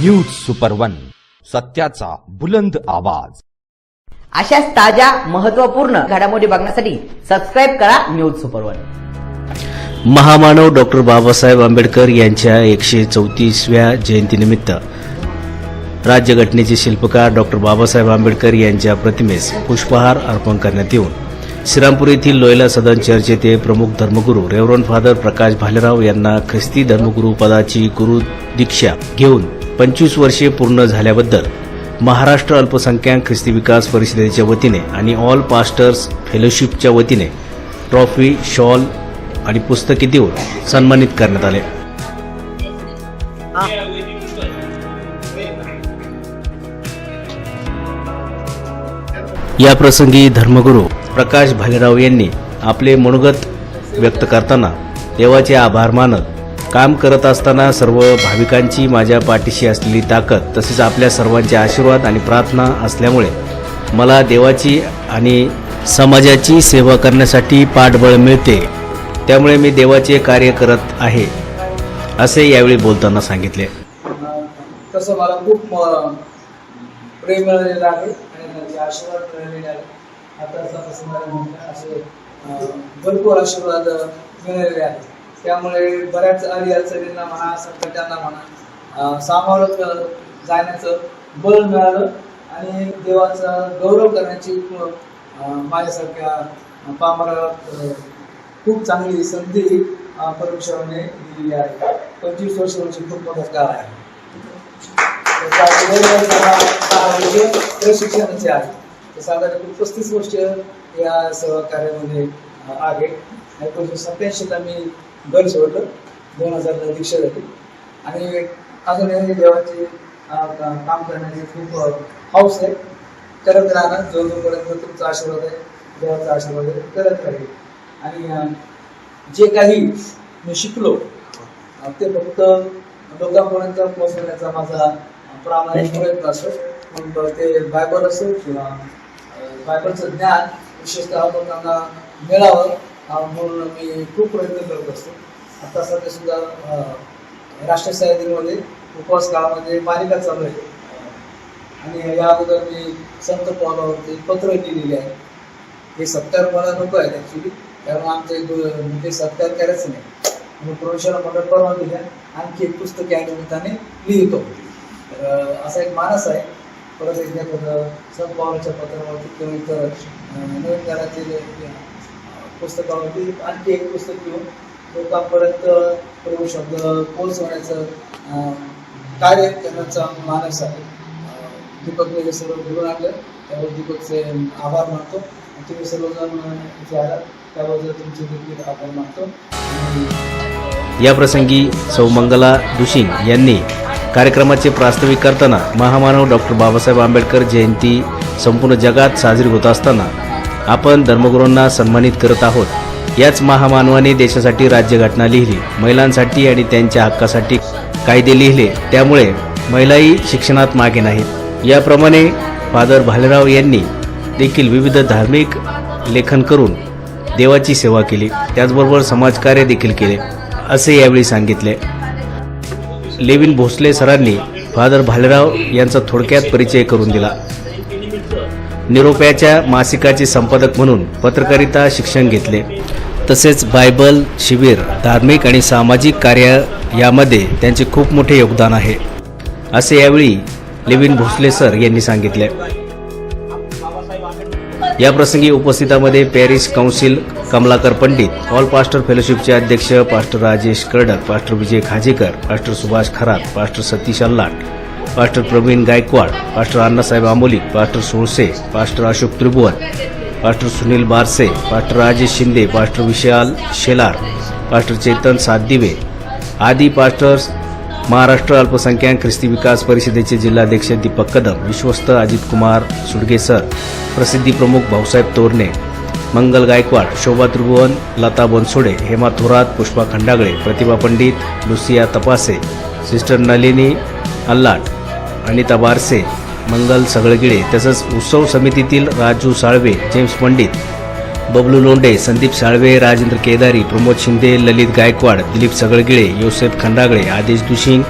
News super one सत्याचा बुलंद आवाज. अशाच ताज्या महत्त्वपूर्ण घडामोडी बघण्यासाठी सबस्क्राईब करा न्यूज सुपर वन महामानव डॉक्टर बाबासाहेब आंबेडकर यांच्या एकशे चौतीसव्या जयंतीनिमित्त राज्यघटनेचे शिल्पकार डॉक्टर बाबासाहेब आंबेडकर यांच्या प्रतिमेस पुष्पहार अर्पण करण्यात येऊन श्रीरामपूर येथील लोयला सदन चर्च येथे प्रमुख धर्मगुरू रेव्हरंड फादर प्रकाश भालेराव यांना ख्रिस्ती धर्मगुरू पदाची गुरु दीक्षा घेऊन पंचवीस वर्षे पूर्ण झाल्याबद्दल महाराष्ट्र अल्पसंख्याक ख्रिस्ती विकास परिषदेच्या वतीने आणि ऑल पास्टर्स फेलोशिपच्या वतीने ट्रॉफी शॉल आणि पुस्तके देऊन सन्मानित करण्यात आले. या प्रसंगी धर्मगुरू प्रकाश भालेराव यांनी आपले मनोगत व्यक्त करताना देवाचे आभार मानत काम करत असताना सर्व भाविकांची माझ्या पाठीशी असलेली ताकद तसेच आपल्या सर्वांचे आशीर्वाद आणि प्रार्थना असल्यामुळे मला देवाची आणि समाजाची सेवा करण्यासाठी पाठबळ मिळते. त्यामुळे मी देवाचे कार्य करत आहे असे यावेळी बोलताना सांगितले. तसं मला खूप प्रेम मिळालेलं आहे आणि त्यांचे आशीर्वाद मिळालेले आहे आता असं मला म्हणतात असे भरपूर आशीर्वाद मिळालेले आहेत. त्यामुळे बऱ्याच अडी अडचणींना म्हणा संकटांना म्हणा अं, सामोरं जाण्याचं बळ मिळालं आणि देवाचा गौरव करण्याची माझ्यासारख्या अं, पामराला खूप चांगली संधी परमेश्वराने दिलेली आहे. पंचवीस वर्ष म्हणजे खूप मोठा काळ आहे. प्रशिक्षणाचे आहे. तर साधारण पस्तीस वर्ष या सेवा कार्यामध्ये आहे. एकोणीसशे सत्याऐंशीला मी घर सोडलं दोन हजारला दीक्षा झाली आणि अजूनही देवाचे काम करण्याची खूप हौस आहे. करत राहणार जो जोपर्यंत तुमचा आशीर्वाद आहे देवाचा आशीर्वाद आहे करत राहील. आणि जे काही मी शिकलो ते फक्त लोकांपर्यंत पोहोचवण्याचा माझा प्रामाणिक प्रयत्न असतो मग ते बायबल असो किंवा बायबलचं ज्ञान विशेषतः लोकांना मिळावं हा म्हणून मी खूप प्रयत्न करत असतो. आता सध्या सुद्धा राष्ट्रीय साहित्यामध्ये उपवास काळामध्ये मालिका चालू आहे. आणि या अगोदर मी संत पवालावरती पत्र लिहिलेली आहे. हे सत्कार मला नको आहेत ॲक्च्युली कारण आमचे गु- म्हणजे सत्कार करायचं नाही. म्हणून प्रवेशाला मला परवानगी द्या आणखी एक पुस्तक या निमित्ताने लिहितो. तर असा एक मानस आहे. परत एकदा संत पवाराच्या पत्रावरती किंवा इतर नवीन काळातील पुस्तकावरती आणखी एक पुस्तक घेऊन लोकांपर्यंत प्रभू शब्द पोहोचवण्याचं अं, कार्य करण्याचा मानस आहे. दीपकने हे सर्व घडून आणलं त्यावर दीपकचे आभार मानतो. तुम्ही सर्वजण इथे आला त्याबद्दल तुमचे देखील आभार मानतो. या प्रसंगी सौ मंगला दुशिंग यांनी कार्यक्रमाचे प्रास्ताविक करताना महामानव डॉक्टर बाबासाहेब आंबेडकर जयंती संपूर्ण जगात साजरी होत असताना आपण धर्मगुरूंना सन्मानित करत आहोत. याच महामानवाने देशासाठी राज्यघटना लिहिली. महिलांसाठी आणि त्यांच्या हक्कासाठी कायदे लिहिले. त्यामुळे महिलाही शिक्षणात मागे नाहीत. याप्रमाणे फादर भालेराव यांनी देखील विविध धार्मिक लेखन करून देवाची सेवा केली. त्याचबरोबर समाजकार्य देखील केले असे यावेळी सांगितले. लेविन भोसले सरांनी फादर भालेराव यांचा थोडक्यात परिचय करून दिला. निरोप्याच्या मासिकाचे संपादक म्हणून पत्रकारिता शिक्षण घेतले. तसेच बायबल शिबिर धार्मिक आणि सामाजिक कार्य यामध्ये त्यांचे खूप मोठे योगदान आहे असे यावेळी लिविन भोसले सर यांनी सांगितले. या प्रसंगी उपस्थितांमध्ये parish council Kamalakar Pandit all pastor फेलोशिपचे अध्यक्ष pastor Rajesh Kardak pastor Vijay Khajekar pastor Subhash Kharat pastor Satish Allat pastor Pravin Gaikwad pastor Annasaheb Amboli pastor Solse pastor Ashok Tribhuvan pastor Sunil Barse pastor Rajesh Shinde pastor Vishal Shelar pastor Chetan Satdive आदी pastors Maharashtra अल्पसंख्याक ख्रिस्ती विकास परिषदेचे जिल्हाध्यक्ष दीपक कदम विश्वस्त Ajit Kumar सुडगे sir प्रसिद्धी प्रमुख भाऊसाहेब तोरणे Mangal Gaikwad Shobha Tribhuvan Lata Bansode Hema Thorat Pushpa Khandagale Pratibha Pandit Lucia Tapase sister Nalini Allat Anita Barse Mangal Sagalgile तसंच उत्सव समितीतील राजू साळवे जेम्स पंडित बबलू लोंडे संदीप साळवे राजेंद्र केदारी प्रमोद शिंदे ललित गायकवाड दिलीप सगळगिळे योसेफ खंडागळे आदेश दुशिंग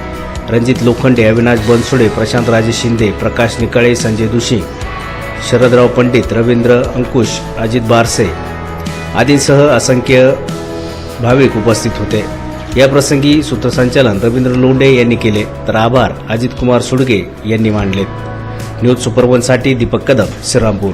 रणजित लोखंडे अविनाश बनसोडे प्रशांत राजे शिंदे प्रकाश निकाळे संजय दुशी शरदराव पंडित रवींद्र अंकुश अजित बारसे आदींसह असंख्य भाविक उपस्थित होते. याप्रसंगी सूत्रसंचालन रवींद्र लोंढे यांनी केले तर आभार अजित कुमार सुडगे यांनी मांडले. न्यूज सुपरवनसाठी साठी दीपक कदम श्रीरामपूर.